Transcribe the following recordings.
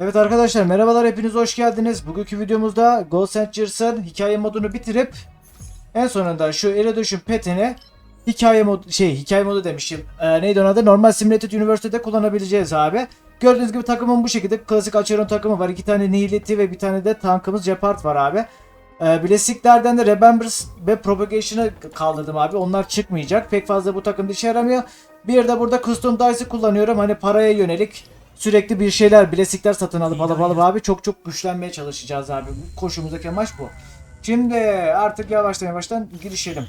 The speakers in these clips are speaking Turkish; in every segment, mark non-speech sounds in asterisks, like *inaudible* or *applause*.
Evet arkadaşlar merhabalar hepiniz hoş geldiniz. Bugünkü videomuzda Ghost Adventures'ın hikaye modunu bitirip en sonunda şu Eredution petini hikaye mod şey hikaye modu demişim. Ee, neydi onun adı? Normal Simulated University'de kullanabileceğiz abi. Gördüğünüz gibi takımım bu şekilde. Klasik Acheron takımı var. İki tane Nihility ve bir tane de tankımız Jeopard var abi. Ee, Bileziklerden de Remembrance ve Propagation'ı kaldırdım abi. Onlar çıkmayacak. Pek fazla bu takımda işe yaramıyor. Bir de burada Custom Dice'ı kullanıyorum. Hani paraya yönelik sürekli bir şeyler, bilezikler satın alıp alıp alıp abi çok çok güçlenmeye çalışacağız abi. Koşumuzdaki amaç bu. Şimdi artık yavaştan yavaştan girişelim.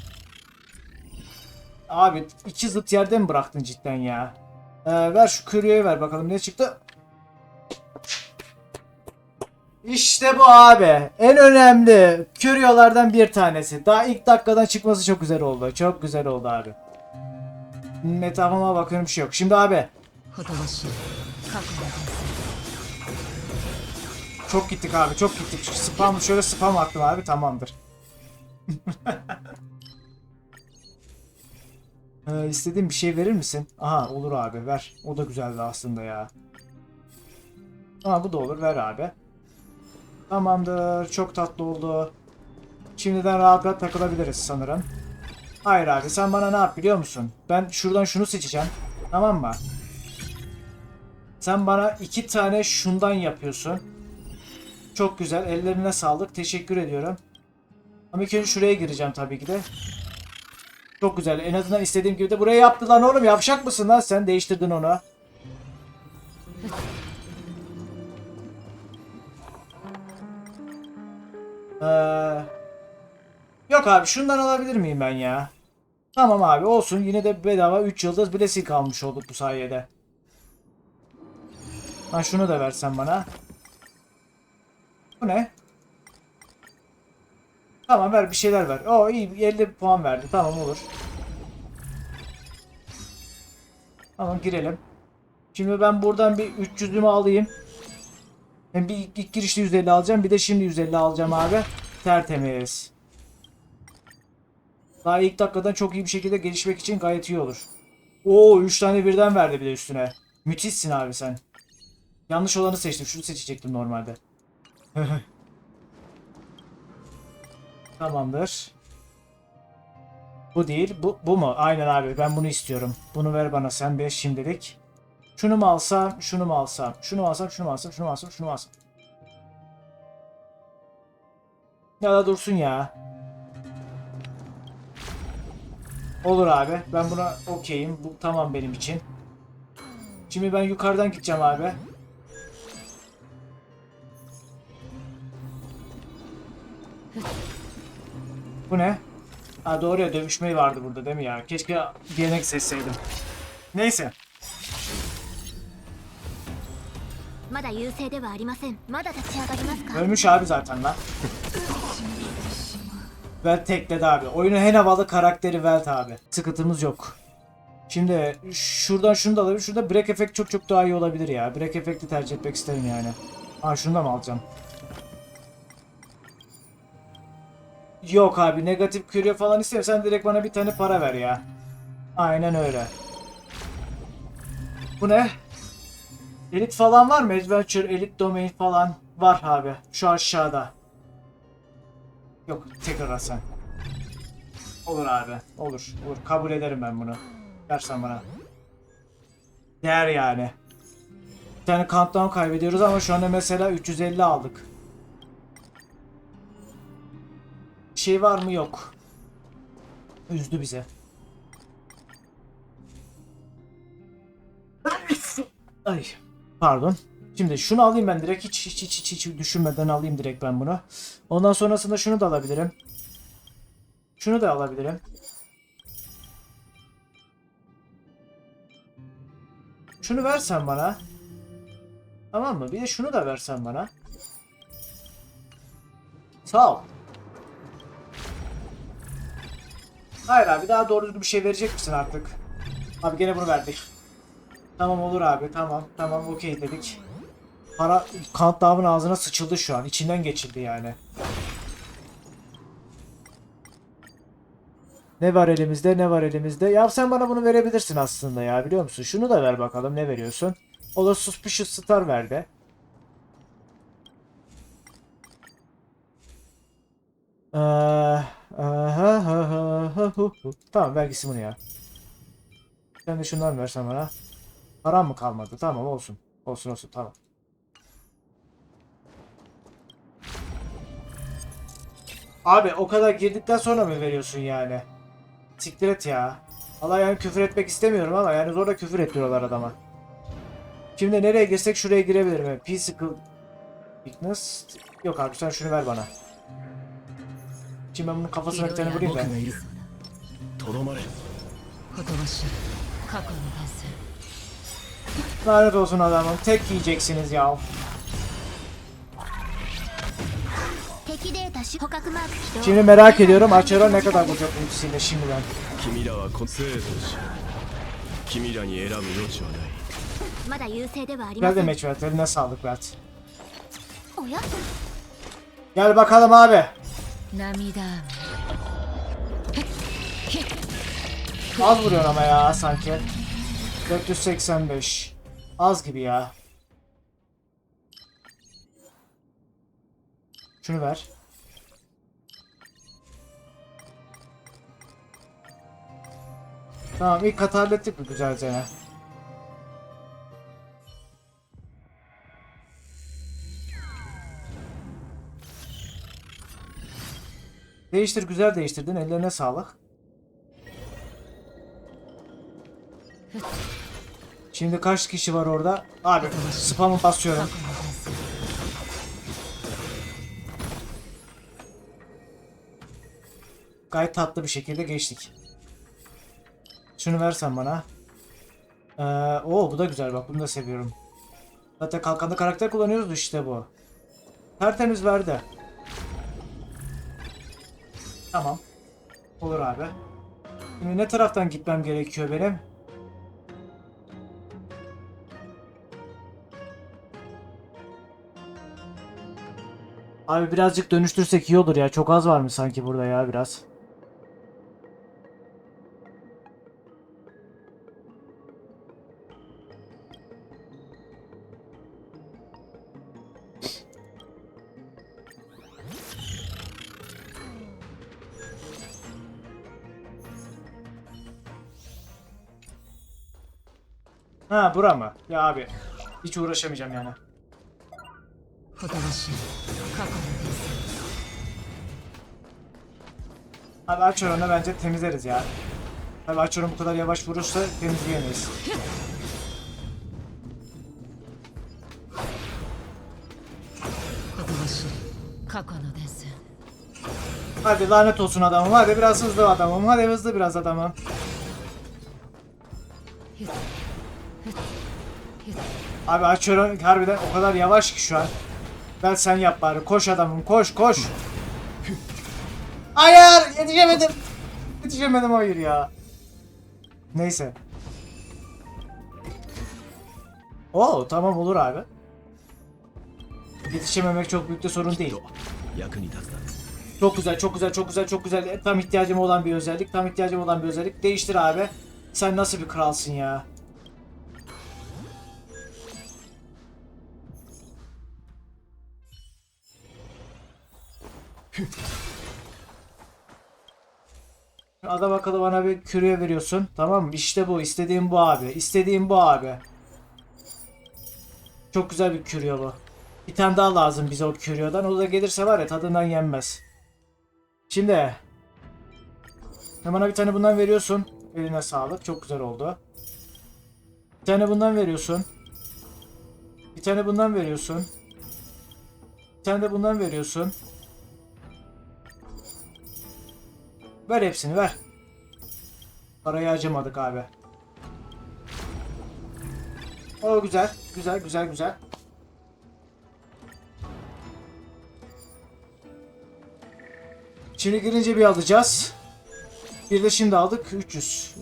Abi iki zıt yerde mi bıraktın cidden ya? Ee, ver şu küryeyi ver bakalım ne çıktı. İşte bu abi. En önemli küryolardan bir tanesi. Daha ilk dakikadan çıkması çok güzel oldu. Çok güzel oldu abi. Etrafıma bakıyorum bir şey yok. Şimdi abi çok gittik abi çok gittik. Spam şöyle spam attım abi tamamdır. *laughs* ee, istediğim bir şey verir misin? Aha olur abi ver. O da güzeldi aslında ya. Ama bu da olur ver abi. Tamamdır çok tatlı oldu. Şimdiden rahat rahat takılabiliriz sanırım. Hayır abi sen bana ne yap biliyor musun? Ben şuradan şunu seçeceğim. Tamam mı? Sen bana iki tane şundan yapıyorsun. Çok güzel. Ellerine sağlık. Teşekkür ediyorum. Ama ilk önce şuraya gireceğim tabii ki de. Çok güzel. En azından istediğim gibi de buraya yaptı lan oğlum. Yavşak mısın lan? Sen değiştirdin onu. Ee, yok abi şundan alabilir miyim ben ya? Tamam abi olsun. Yine de bedava 3 yıldız bilesik almış olduk bu sayede. Ha şunu da versen bana. Bu ne? Tamam ver bir şeyler ver. Oo iyi 50 puan verdi. Tamam olur. Tamam girelim. Şimdi ben buradan bir 300'ümü alayım. Hem bir ilk, girişte 150 alacağım. Bir de şimdi 150 alacağım abi. Tertemiz. Daha ilk dakikadan çok iyi bir şekilde gelişmek için gayet iyi olur. Oo 3 tane birden verdi bir de üstüne. Müthişsin abi sen. Yanlış olanı seçtim. Şunu seçecektim normalde. *laughs* Tamamdır. Bu değil. Bu, bu mu? Aynen abi. Ben bunu istiyorum. Bunu ver bana sen 5 şimdilik. Şunu mu alsam? Şunu mu alsam? Şunu mu alsam? Şunu mu alsam? Şunu mu alsam? Şunu mu alsam? Ya da dursun ya. Olur abi. Ben buna okeyim. Bu tamam benim için. Şimdi ben yukarıdan gideceğim abi. Bu ne? Ha doğru ya dövüşmeyi vardı burada değil mi ya? Keşke gelenek seçseydim. Neyse. まだ優勢ではありませんまだ立ち上がりますか Ölmüş abi zaten lan. Welt tekledi abi. Oyunun en havalı karakteri Welt abi. Sıkıntımız yok. Şimdi şuradan şunu da alabilirim. Şurada break effect çok çok daha iyi olabilir ya. Break effect'i tercih etmek isterim yani. Ha şunu da mı alacağım? Yok abi negatif kürye falan istiyorsan direkt bana bir tane para ver ya. Aynen öyle. Bu ne? Elit falan var mı? Adventure, Elite Domain falan var abi. Şu aşağıda. Yok tekrar sen. Olur abi. Olur. Olur. Kabul ederim ben bunu. Versen bana. Değer yani. Bir tane countdown kaybediyoruz ama şu anda mesela 350 aldık. Şey var mı? Yok. Üzdü bize. Ay. Pardon. Şimdi şunu alayım ben direkt hiç hiç hiç hiç, hiç düşünmeden alayım direkt ben bunu. Ondan sonrasında şunu da alabilirim. Şunu da alabilirim. Şunu versen bana. Tamam mı? Bir de şunu da versen bana. Sağ ol. Hayır abi daha doğru düzgün bir şey verecek misin artık? Abi gene bunu verdik. Tamam olur abi tamam tamam okey dedik. Para countdown'un ağzına sıçıldı şu an. İçinden geçildi yani. Ne var elimizde ne var elimizde. Ya sen bana bunu verebilirsin aslında ya biliyor musun? Şunu da ver bakalım ne veriyorsun. O da Suspicious Star verdi. Ee, aha, ha, ha, ha, hu, hu. Tamam ver gitsin bunu ya. Sen de şundan versen bana. Param mı kalmadı? Tamam olsun. Olsun olsun tamam. Abi o kadar girdikten sonra mı veriyorsun yani? Siktir et ya. Allah yani küfür etmek istemiyorum ama yani zorla küfür ettiriyorlar adama. Şimdi nereye girsek şuraya girebilirim. Yani Physical Weakness. Yok abi sen şunu ver bana. Şimdi ben bunun kafasına bir tane vurayım da. Lanet olsun adamım. Tek yiyeceksiniz ya. Şimdi merak ediyorum Achero ne kadar vuracak ultisiyle şimdiden. Güzel de meç verdi. Eline sağlık Bert. Gel bakalım abi. 涙雨 Az vuruyor ama ya sanki. 485. Az gibi ya. Şunu ver. Tamam ilk katı hallettik mi güzelce Değiştir güzel değiştirdin. Ellerine sağlık. Şimdi kaç kişi var orada? Abi spamı basıyorum. Gayet tatlı bir şekilde geçtik. Şunu versen bana. Ee, oo bu da güzel bak bunu da seviyorum. Zaten kalkanda karakter kullanıyoruz işte bu. Tertemiz verdi. Tamam. Olur abi. Şimdi ne taraftan gitmem gerekiyor benim? Abi birazcık dönüştürsek iyi olur ya. Çok az var mı sanki burada ya biraz? Ha bura mı? Ya abi. Hiç uğraşamayacağım yani. Abi Archer'ını bence temizleriz ya. Tabi Archer'ın bu kadar yavaş vurursa temizleyemeyiz. Hadi lanet olsun adamım. Hadi biraz hızlı adamım. Hadi hızlı biraz adamım. Abi açıyorum harbiden o kadar yavaş ki şu an. Ben sen yap bari. Koş adamım koş koş. Hayır yetişemedim. Yetişemedim hayır ya. Neyse. Oo tamam olur abi. Yetişememek çok büyük de sorun değil. Çok güzel, çok güzel, çok güzel, çok güzel. Tam ihtiyacım olan bir özellik, tam ihtiyacım olan bir özellik. Değiştir abi. Sen nasıl bir kralsın ya? Adam akıllı bana bir küreye veriyorsun. Tamam mı? İşte bu. istediğim bu abi. İstediğim bu abi. Çok güzel bir küryo bu. Bir tane daha lazım bize o küryodan. O da gelirse var ya tadından yenmez. Şimdi bana bir tane bundan veriyorsun. Eline sağlık. Çok güzel oldu. Bir tane bundan veriyorsun. Bir tane bundan veriyorsun. Bir tane de bundan veriyorsun. Ver hepsini ver. Parayı harcamadık abi. O güzel. Güzel güzel güzel. Şimdi girince bir alacağız. Bir de şimdi aldık 300.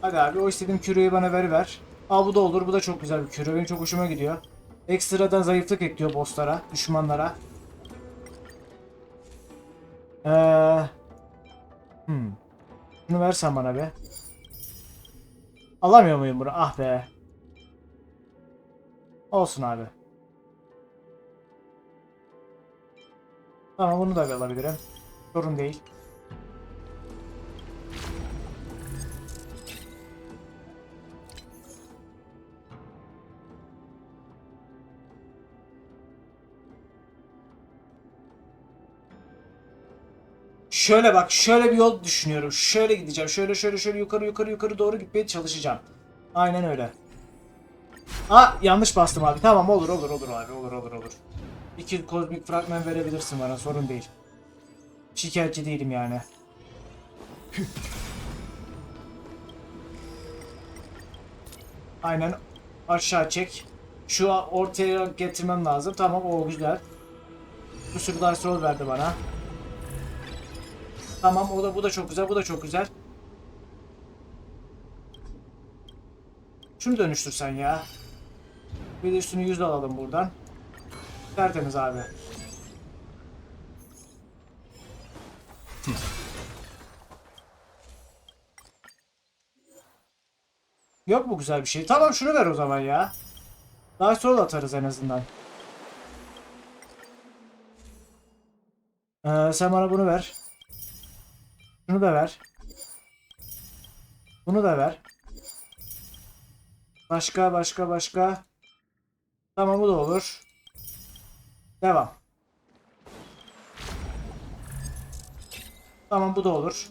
Hadi abi o istediğim küreyi bana ver ver. Al bu da olur. Bu da çok güzel bir küre. Benim çok hoşuma gidiyor. Ekstradan zayıflık ekliyor bosslara, düşmanlara. Ee, hmm. Bunu versen bana be. Alamıyor muyum bunu? Ah be. Olsun abi. Tamam bunu da alabilirim. Sorun değil. Şöyle bak şöyle bir yol düşünüyorum. Şöyle gideceğim. Şöyle şöyle şöyle yukarı yukarı yukarı doğru gitmeye çalışacağım. Aynen öyle. Aa yanlış bastım abi. Tamam olur olur olur abi. Olur olur olur. İki kozmik fragman verebilirsin bana sorun değil. Şikayetçi değilim yani. Aynen aşağı çek. Şu ortaya getirmem lazım. Tamam o güzel. Bir sürü roll verdi bana. Tamam o da bu da çok güzel. Bu da çok güzel. Şunu dönüştürsen ya. Bir de üstünü yüz alalım buradan. Tertemiz abi. Yok mu güzel bir şey? Tamam şunu ver o zaman ya. Daha sonra atarız en azından. Ee, sen bana bunu ver. Şunu da ver. Bunu da ver. Başka başka başka. Tamam bu da olur. Devam. Tamam bu da olur.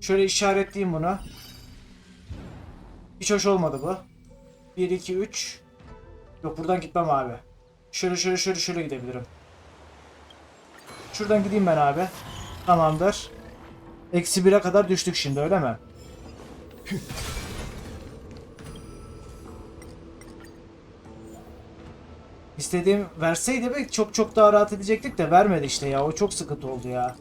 Şöyle işaretleyeyim bunu. Hiç hoş olmadı bu. 1 2 3 Yok buradan gitmem abi. Şöyle şöyle şöyle şöyle gidebilirim. Şuradan gideyim ben abi. Tamamdır. Eksi 1'e kadar düştük şimdi öyle mi? İstediğim verseydi belki çok çok daha rahat edecektik de vermedi işte ya. O çok sıkıntı oldu ya.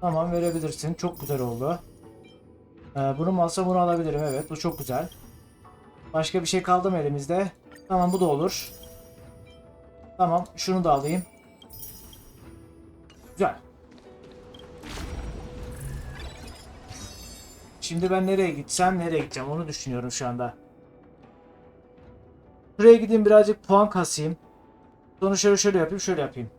Tamam verebilirsin. Çok güzel oldu. Ee, bunu mu alsam bunu alabilirim. Evet bu çok güzel. Başka bir şey kaldı mı elimizde? Tamam bu da olur. Tamam şunu da alayım. Güzel. Şimdi ben nereye gitsem nereye gideceğim onu düşünüyorum şu anda. Şuraya gideyim birazcık puan kasayım. Sonra şöyle şöyle yapayım şöyle yapayım.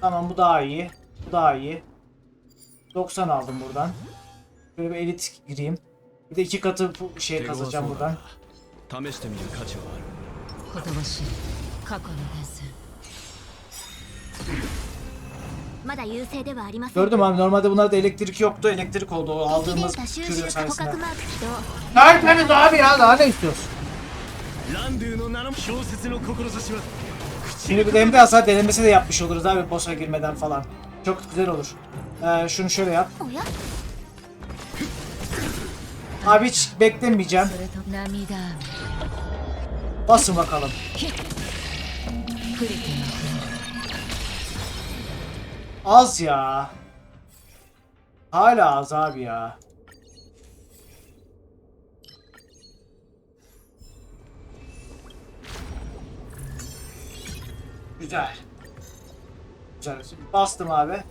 Tamam bu daha iyi. Bu daha iyi. 90 aldım buradan. Böyle bir elit gireyim. Bir de iki katı şey kazacağım buradan. な試してみる価値はあるほとばしい過去の伝説まだ優勢ではありません Gördüm abi normalde bunlarda elektrik yoktu. Elektrik oldu o 敵デ aldığımız ータ収 kürü 集と捕 sayesinde. 獲マーク起動 Tertemiz abi ya daha ne istiyorsun? ランドゥの名の小説の志は Şimdi bir de hem de hasar denemesi de yapmış oluruz abi boss'a girmeden falan. Çok güzel olur. Ee, şunu şöyle yap. おや Abi hiç beklemeyeceğim. Basın bakalım. Az ya. Hala az abi ya. Güzel. Güzel. Bastım abi.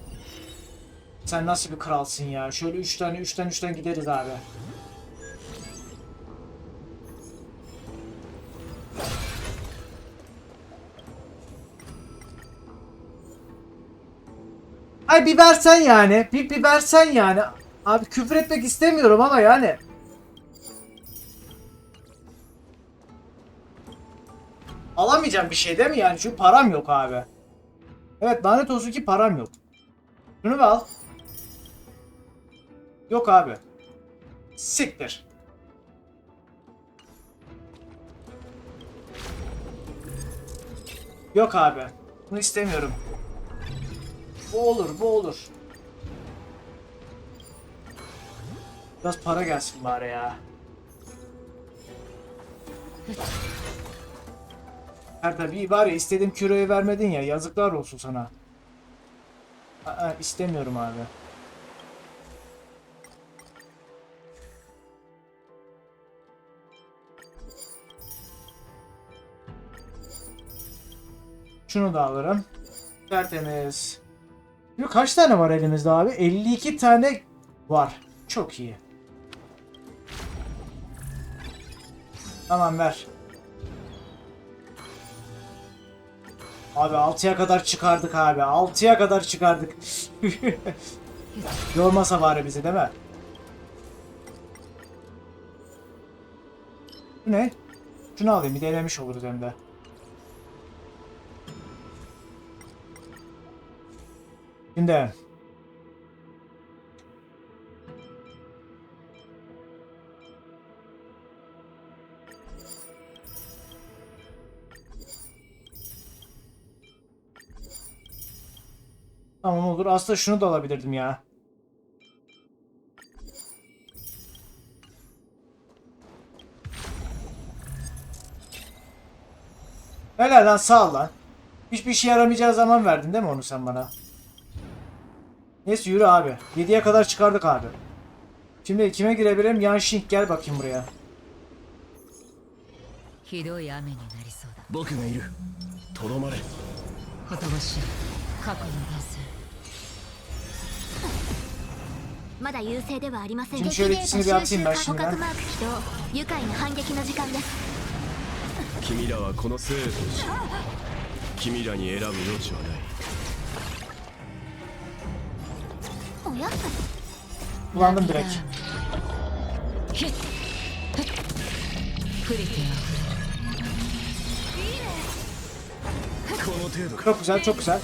Sen nasıl bir kralsın ya. Şöyle 3 tane 3'ten 3'ten gideriz abi. Ay bir versen yani. Bir, bir versen yani. Abi küfür etmek istemiyorum ama yani. Alamayacağım bir şey değil mi yani? Çünkü param yok abi. Evet lanet olsun ki param yok. Şunu al. Yok abi. Siktir. Yok abi. Bunu istemiyorum. Bu olur, bu olur. Biraz para gelsin bari ya. Her tabii var ya istediğim vermedin ya yazıklar olsun sana. Aa, istemiyorum abi. Şunu da alırım. Tertemiz. Şimdi kaç tane var elimizde abi? 52 tane var. Çok iyi. Tamam ver. Abi 6'ya kadar çıkardık abi. 6'ya kadar çıkardık. *laughs* Yormasa bari bizi değil mi? Ne? Şunu alayım bir denemiş oluruz hem de. Şimdi Tamam olur. Aslında şunu da alabilirdim ya. Helal lan sağ ol lan. Hiçbir işe yaramayacağı zaman verdin değil mi onu sen bana? Neyse yürü abi. 7'ye kadar çıkardık abi. Şimdi kime girebilirim? Yanşink gel bakayım buraya. ひどい雨になりそうだ僕がいるとどまれほとばしる過去の断線まだ優勢ではありません Şimdi 敵 şöyle デー ikisini タ bir 収 atayım 集 ben か捕 şimdiden. 獲マーク起動愉快な反撃の時間です君らはこの生と死君らに選ぶ余地はない Kullandım direkt. Çok güzel, çok güzel.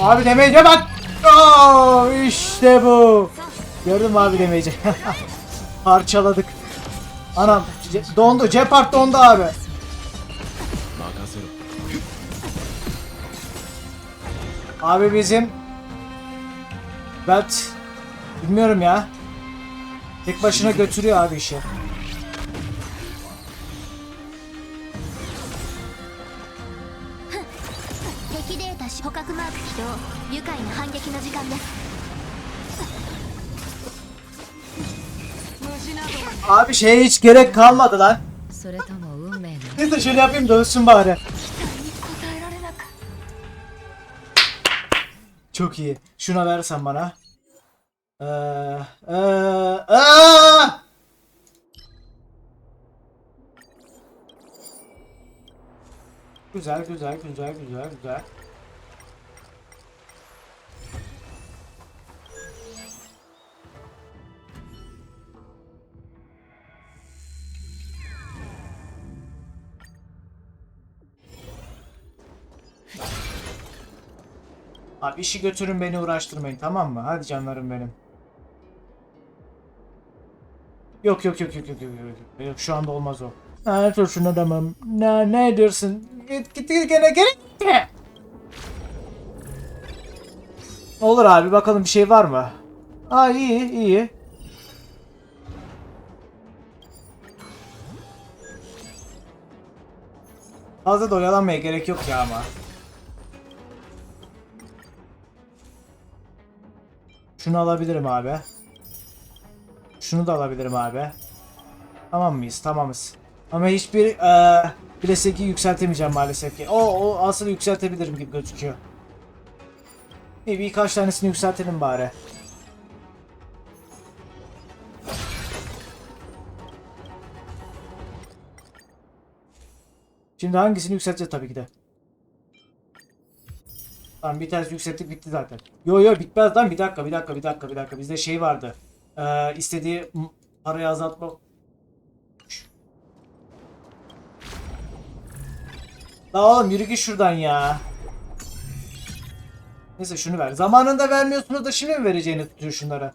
Abi demeyece bak. Oo, işte bu. Gördün mü abi demeyece? *laughs* Parçaladık. Anam dondu. Cepart dondu abi. Abi bizim Belt Bilmiyorum ya. Tek başına götürüyor abi işi. Abi şeye hiç gerek kalmadı lan. Neyse şöyle yapayım dönsün bari. Çok iyi. Şuna versen bana. Ee, ee, ee! Güzel güzel güzel güzel güzel. Abi işi götürün beni uğraştırmayın tamam mı? Hadi canlarım benim. Yok yok yok yok yok yok yok. Yok şu anda olmaz o. Dur şunu adamım. Ne ne diyorsun? Git git git gene gene. Olur abi bakalım bir şey var mı? Aa iyi iyi. Fazla da oyalanmaya gerek yok ya ama. Şunu alabilirim abi. Şunu da alabilirim abi. Tamam mıyız? Tamamız. Ama hiçbir eee bileseki yükseltemeyeceğim maalesef ki. O, o asıl yükseltebilirim gibi gözüküyor. İyi birkaç tanesini yükseltelim bari. Şimdi hangisini yükselteceğiz tabii ki de. Tamam bir tanesi yükselttik bitti zaten. Yo yo bitmez lan bir dakika bir dakika bir dakika bir dakika. Bizde şey vardı. Ee, istediği parayı azaltma. La oğlum yürü git şuradan ya. Neyse şunu ver. Zamanında vermiyorsunuz da şimdi mi vereceğini tutuyor şunlara.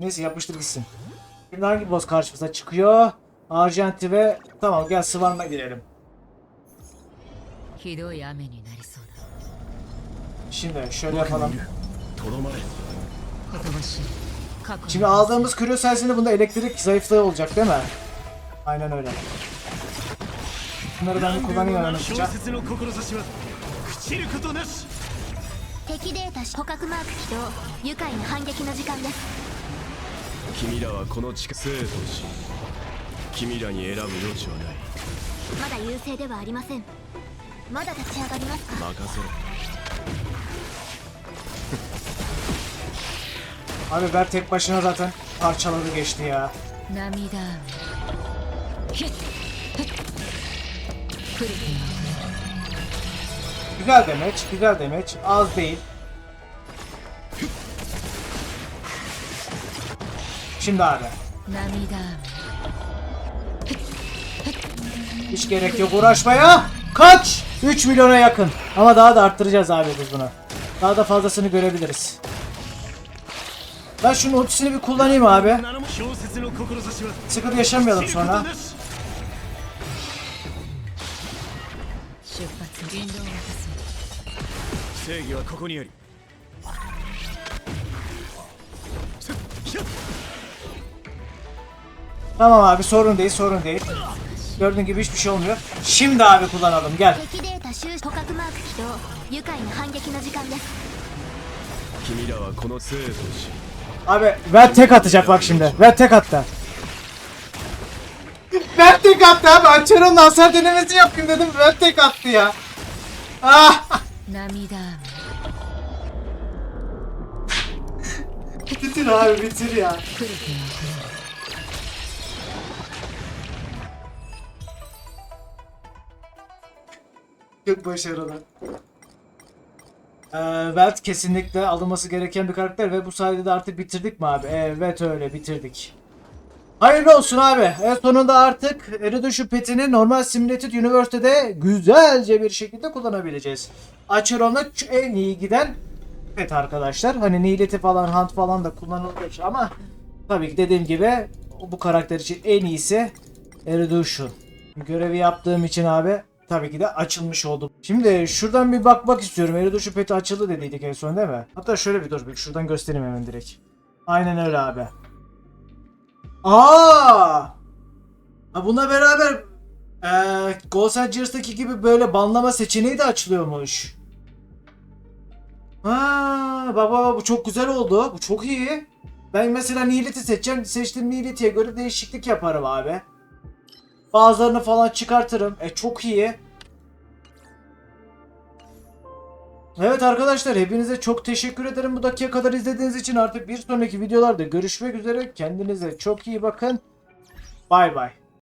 Neyse yapıştır gitsin. Şimdi hangi boss karşımıza çıkıyor? Arjanti ve tamam gel Svan'a girelim. ひどい雨になりそうだ Şimdi şöyle 僕が yapalım. いるとどまれほとばしる過去の Şimdi aldığımız kürü sayesinde bunda elektrik zayıflığı olacak değil mi? Aynen öyle. Bunları ben kullanayım hemen hızlıca. 小説の志は朽ちることなし敵データ捕獲マーク起動愉快な反撃の時間です君らはこの地下生と死君らに選ぶ余地はないまだ優勢ではありませんまだ立ち上がりますか任せろ *laughs* Abi Ver tek başına zaten parçaladı geçti ya. 涙雨ヒュッフッ古くの Güzel demeç, güzel demeç. Az değil. Şimdi abi. 涙雨 Hiç gerek yok uğraşmaya. Kaç? 3 milyona yakın. Ama daha da arttıracağız abi biz bunu. Daha da fazlasını görebiliriz. Ben şunun ultisini bir kullanayım abi. Sıkıntı yaşamayalım sonra. Tamam abi sorun değil sorun değil. Gördüğün gibi hiçbir şey olmuyor. Şimdi abi kullanalım gel. Abi ver tek atacak bak şimdi. Ver tek attı. ver tek attı abi. Açarım hasar denemesi yapayım dedim. Ver tek attı ya. Ah. bitir abi bitir ya. Çok başarılı. Ee, kesinlikle alınması gereken bir karakter ve bu sayede de artık bitirdik mi abi? Evet öyle bitirdik. Hayırlı olsun abi. Evet sonunda artık Eridushu petini normal Simulated University'de güzelce bir şekilde kullanabileceğiz. Acheron'la ç- en iyi giden pet arkadaşlar. Hani Nileti falan Hunt falan da kullanılır ama tabii ki dediğim gibi bu karakter için en iyisi Eridushu. Görevi yaptığım için abi tabii ki de açılmış oldu. Şimdi şuradan bir bakmak istiyorum. Eridushu peti açıldı dediydik en son değil mi? Hatta şöyle bir dur bir şuradan göstereyim hemen direkt. Aynen öyle abi. Aa! Ha buna beraber eee Ghost Rangers'taki gibi böyle banlama seçeneği de açılıyormuş. Ha, baba bu çok güzel oldu. Bu çok iyi. Ben mesela Nihilit'i seçeceğim. Seçtiğim Nihilit'e göre değişiklik yaparım abi. Bazılarını falan çıkartırım. E çok iyi. Evet arkadaşlar hepinize çok teşekkür ederim bu dakika kadar izlediğiniz için. Artık bir sonraki videolarda görüşmek üzere. Kendinize çok iyi bakın. Bay bay.